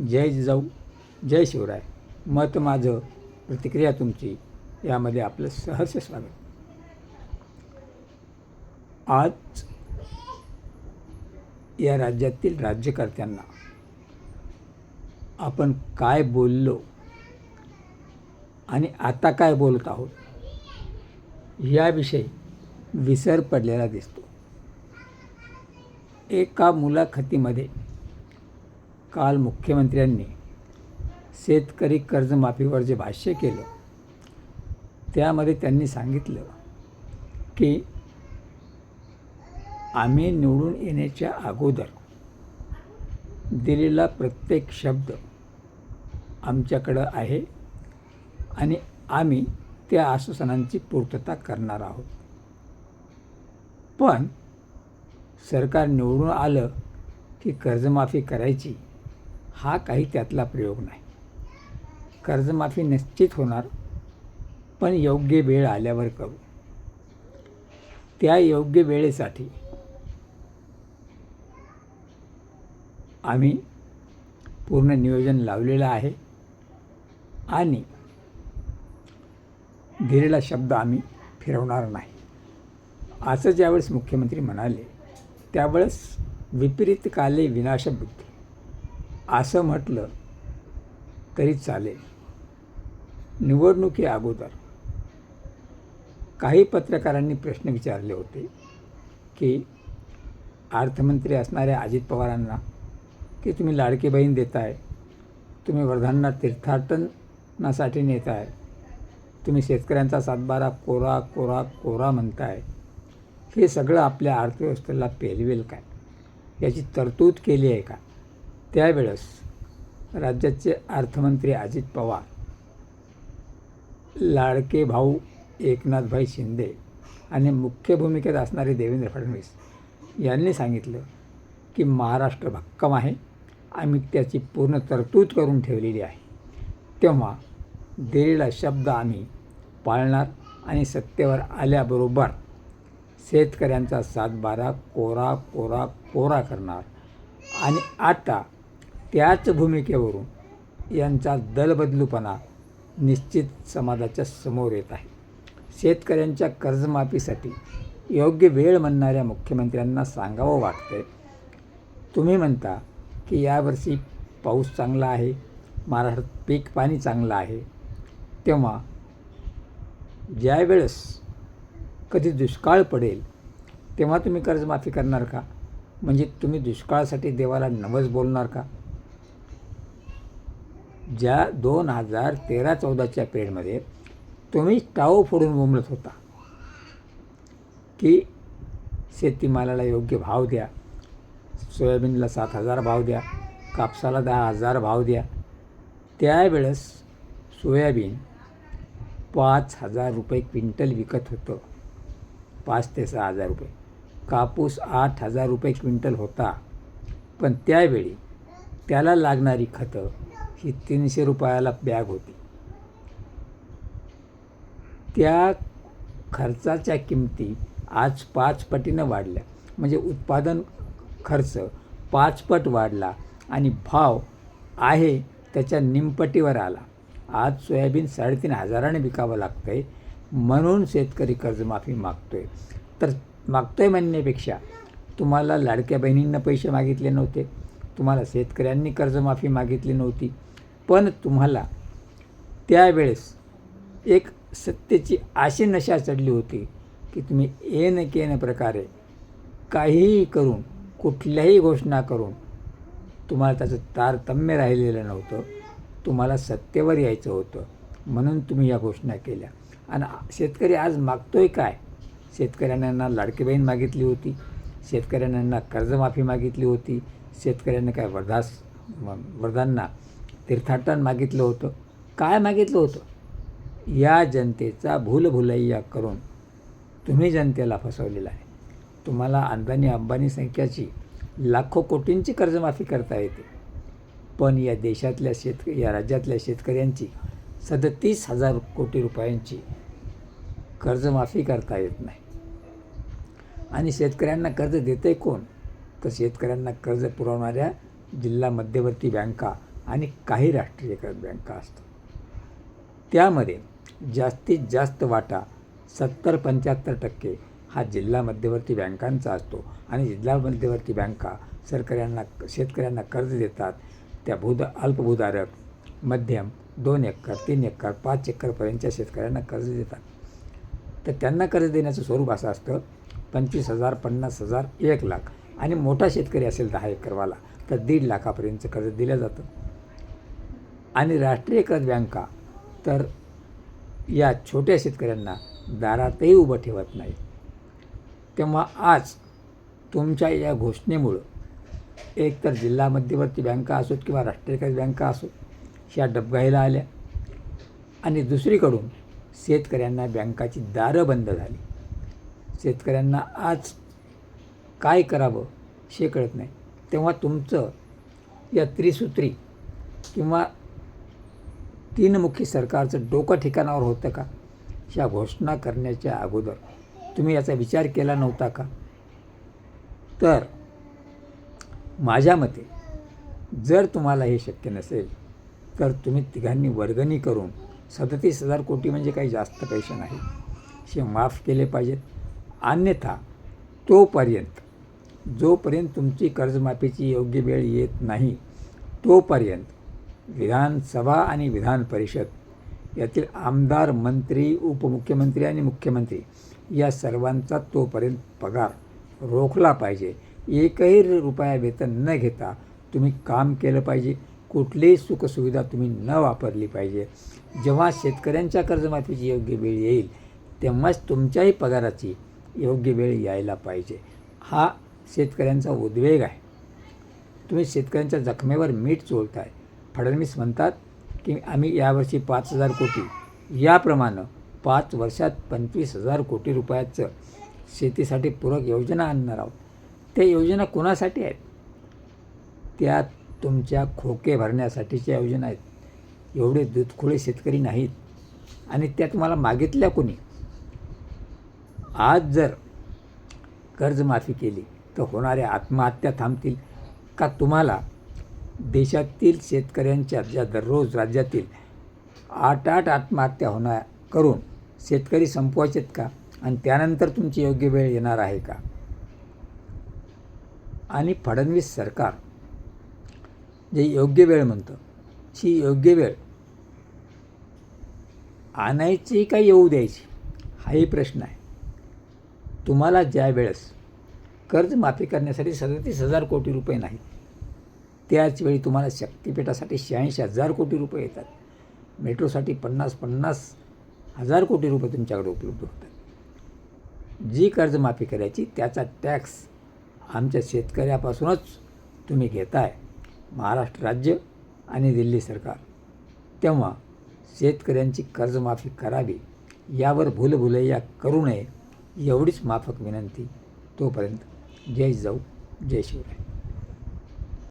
जय जिजाऊ जय शिवराय. मत माझं प्रतिक्रिया तुमची. यामध्ये आपलं सहर्ष स्वागत. आज या राज्यातील राज्यकर्त्यांना आपण काय बोललो आणि आता काय बोलत आहोत याविषयी विसर पडलेला दिसतो. एका मुलाखतीमध्ये काल मुख्यमंत्र्यांनी शेतकरी कर्जमाफीवर जे भाष्य केलं त्यामध्ये त्यांनी सांगितलं की आम्ही निवडून येण्याच्या अगोदर दिलेला प्रत्येक शब्द आमच्याकडं आहे आणि आम्ही त्या आश्वासनांची पूर्तता करणार आहोत. पण सरकार निवडून आलं की कर्जमाफी करायची हा काही त्यातला प्रयोग नाही. कर्जमाफी निश्चित होणार पण योग्य वेळ आल्यावर करू. त्या योग्य वेळेसाठी आम्ही पूर्ण नियोजन लावलेलं आहे आणि दिलेला शब्द आम्ही फिरवणार नाही. असं ज्यावेळेस मुख्यमंत्री म्हणाले त्यावेळेस विपरीत काले विनाशबुद्धी. असं म्हटलं तरी चालेल. निवडणुकी अगोदर काही पत्रकारांनी प्रश्न विचारले होते की अर्थमंत्री असणाऱ्या अजित पवारांना की तुम्ही लाडकी बहीण देताय तुम्ही वर्धांना तीर्थाटनासाठी नेताय तुम्ही शेतकऱ्यांचा सातबारा कोरा कोरा कोरा म्हणताय हे सगळं आपल्या अर्थव्यवस्थेला पेलवेल काय? याची तरतूद केली आहे का? त्यावेळेस राज्याचे अर्थमंत्री अजित पवार लाडके भाऊ एकनाथभाई शिंदे आणि मुख्य भूमिकेत असणारे देवेंद्र फडणवीस यांनी सांगितलं की महाराष्ट्र भक्कम आहे. आम्ही त्याची पूर्ण तरतूद करून ठेवलेली आहे. तेव्हा दिलेला शब्द आम्ही पाळणार आणि सत्तेवर आल्याबरोबर शेतकऱ्यांचा सातबारा कोरा कोरा कोरा करणार. आणि आता त्याच भूमिकेवरून यांचा दलबदलूपणा निश्चित समाजाच्या समोर येत आहे. शेतकऱ्यांच्या कर्जमाफीसाठी योग्य वेळ म्हणणाऱ्या मुख्यमंत्र्यांना सांगावं वाटतंय. तुम्ही म्हणता की यावर्षी पाऊस चांगला आहे महाराष्ट्रात पीक पाणी चांगलं आहे. तेव्हा ज्यावेळेस कधी दुष्काळ पडेल तेव्हा तुम्ही कर्जमाफी करणार का? म्हणजे तुम्ही दुष्काळासाठी देवाला नवस बोलणार का? ज्या दोन हजार तेरा चौदाच्या पिरियडमध्ये तुम्ही टाव फोडून बोंबलत होता. की शेतीमालाला योग्य भाव द्या सोयाबीनला सात हजार भाव द्या कापसाला दहा हजार भाव द्या त्यावेळेस सोयाबीन पाच हजार रुपये क्विंटल विकत होतं. पाच ते सहा हजार रुपये. कापूस आठ हजार रुपये क्विंटल होता. पण त्यावेळी त्याला लागणारी खतं ही तीनशे रुपयाला बॅग होती. त्या खर्चाच्या किमती आज पाच पटीनं वाढल्या. म्हणजे उत्पादन खर्च पाचपट वाढला आणि भाव आहे त्याच्या निमपटीवर आला. आज सोयाबीन साडेतीन हजाराने विकावं लागतं आहे म्हणून शेतकरी कर्जमाफी मागतो आहे तर मागतो आहे म्हणण्यापेक्षा तुम्हाला लाडक्या बहिणींना पैसे मागितले नव्हते. तुम्हाला शेतकऱ्यांनी कर्जमाफी मागितली नव्हती. पण तुम्हाला त्यावेळेस एक सत्तेची अशी नशा चढली होती की तुम्ही येन केन प्रकारे काहीही करून कुठल्याही घोषणा करून तुम्हाला त्याचं तारतम्य राहिलेलं नव्हतं. तुम्हाला सत्तेवर यायचं होतं. म्हणून तुम्ही या घोषणा केल्या. आणि शेतकरी आज मागतोय काय? शेतकऱ्यांना लाडकी बहीण मागितली होती. शेतकऱ्यांना कर्जमाफी मागितली होती. शेतकऱ्यांना काय वर्धास वर्धांना तीर्थाटन मागितलं होतं. काय मागितलं होतं? या जनतेचा भूलभुलैया करून तुम्ही जनतेला फसवलेला आहे. तुम्हाला अंबानी अंबानी संख्याची लाखो कोटींची कर्जमाफी करता येते. पण या देशातल्या शेतक या राज्यातल्या शेतकऱ्यांची सदतीस हजार कोटी रुपयांची कर्जमाफी करता येत नाही. आणि शेतकऱ्यांना कर्ज देतं आहे कोण? तर शेतकऱ्यांना कर्ज पुरवणाऱ्या जिल्हा मध्यवर्ती बँका आणि काही राष्ट्रीयकृत बँका असतात. त्यामध्ये जास्तीत जास्त वाटा सत्तर पंच्याहत्तर टक्के हा जिल्हा मध्यवर्ती बँकांचा असतो. आणि जिल्हा मध्यवर्ती बँका सरकऱ्यांना शेतकऱ्यांना कर्ज देतात. त्या भूद अल्पभूधारक मध्यम दोन एकर तीन एकर पाच एकरपर्यंतच्या शेतकऱ्यांना कर्ज देतात. तर त्यांना कर्ज देण्याचं स्वरूप असं असतं पंचवीस हजार पन्नास हजार एक लाख. आणि मोठा शेतकरी असेल दहा एकरवाला तर दीड लाखापर्यंतचं कर्ज दिलं जातं. आणि राष्ट्रीयकृत बँका तर या छोट्या शेतकऱ्यांना दारातही उभं ठेवत नाही. तेव्हा आज तुमच्या या घोषणेमुळं एकतर जिल्हा मध्यवर्ती बँका असोत किंवा राष्ट्रीयकृत बँका असोत ह्या डबघाईला आल्या. आणि दुसरीकडून शेतकऱ्यांना बँकाची दारं बंद झाली. शेतकऱ्यांना आज काय करावं हे कळत नाही. तेव्हा तुमचं या त्रिसूत्री किंवा तीनमुखी सरकारचं डोकं ठिकाणावर होतं का? ह्या घोषणा करण्याच्या अगोदर तुम्ही याचा विचार केला नव्हता का? तर माझ्या मते जर तुम्हाला हे शक्य नसेल तर तुम्ही तिघांनी वर्गणी करून सदतीस हजार कोटी म्हणजे काही जास्त पैसे नाही. असे माफ केले पाहिजेत. अन्यथा तोपर्यंत जोपर्यंत तुमची कर्जमाफीची योग्य वेळ येत नाही तोपर्यंत विधानसभा आणि विधान परिषद यातील आमदार मंत्री उपमुख्यमंत्री आणि मुख्यमंत्री या सर्वांचा तोपर्यंत पगार रोखला पाहिजे. एकही रुपया वेतन न घेता तुम्ही काम केलं पाहिजे. कुठलीही सुखसुविधा तुम्ही न वापरली पाहिजे. जेव्हा शेतकऱ्यांच्या कर्जमाफीची योग्य वेळ येईल तेव्हाच तुमच्याही पगाराची योग्य वेळ यायला पाहिजे. हा शेतकऱ्यांचा उद्वेग आहे. तुम्ही शेतकऱ्यांच्या जखमेवर मीठ चोळताय. फडणवीस म्हणतात की आम्ही यावर्षी पाच हजार कोटी याप्रमाणे पाच वर्षात पंचवीस हजार कोटी रुपयाचं शेतीसाठी पूरक योजना आणणार आहोत. त्या योजना कोणासाठी आहेत? त्या तुमच्या खोके भरण्यासाठीच्या योजना आहेत. एवढे दूधखोळे शेतकरी नाहीत. आणि त्या तुम्हाला मागितल्या कोणी? आज जर कर्जमाफी केली तर होणाऱ्या आत्महत्या थांबतील का तुम्हाला? देशातील शेतकऱ्यांच्या ज्या दररोज राज्यातील आठ आठ आत्महत्या होणार करून शेतकरी संपवायचेत का? आणि त्यानंतर तुमची योग्य वेळ येणार आहे का? आणि फडणवीस सरकार जे योग्य वेळ म्हणतं ही योग्य वेळ आणायची का येऊ द्यायची? हाही प्रश्न आहे. तुम्हाला ज्या वेळेस कर्ज माफी करण्यासाठी सदतीस हजार कोटी रुपये नाही त्याच वेळी तुम्हाला शक्तिपीठासाठी शहाऐंशी हजार कोटी रुपये येतात. मेट्रोसाठी पन्नास पन्नास हजार कोटी रुपये तुमच्याकडे उपलब्ध होतात. जी कर्जमाफी करायची त्याचा टॅक्स आमच्या शेतकऱ्यापासूनच तुम्ही घेताय महाराष्ट्र राज्य आणि दिल्ली सरकार. तेव्हा शेतकऱ्यांची कर्जमाफी करावी यावर भूलभुलैया करू नये एवढीच माफक विनंती. तोपर्यंत जय जाऊ जय शिवराय.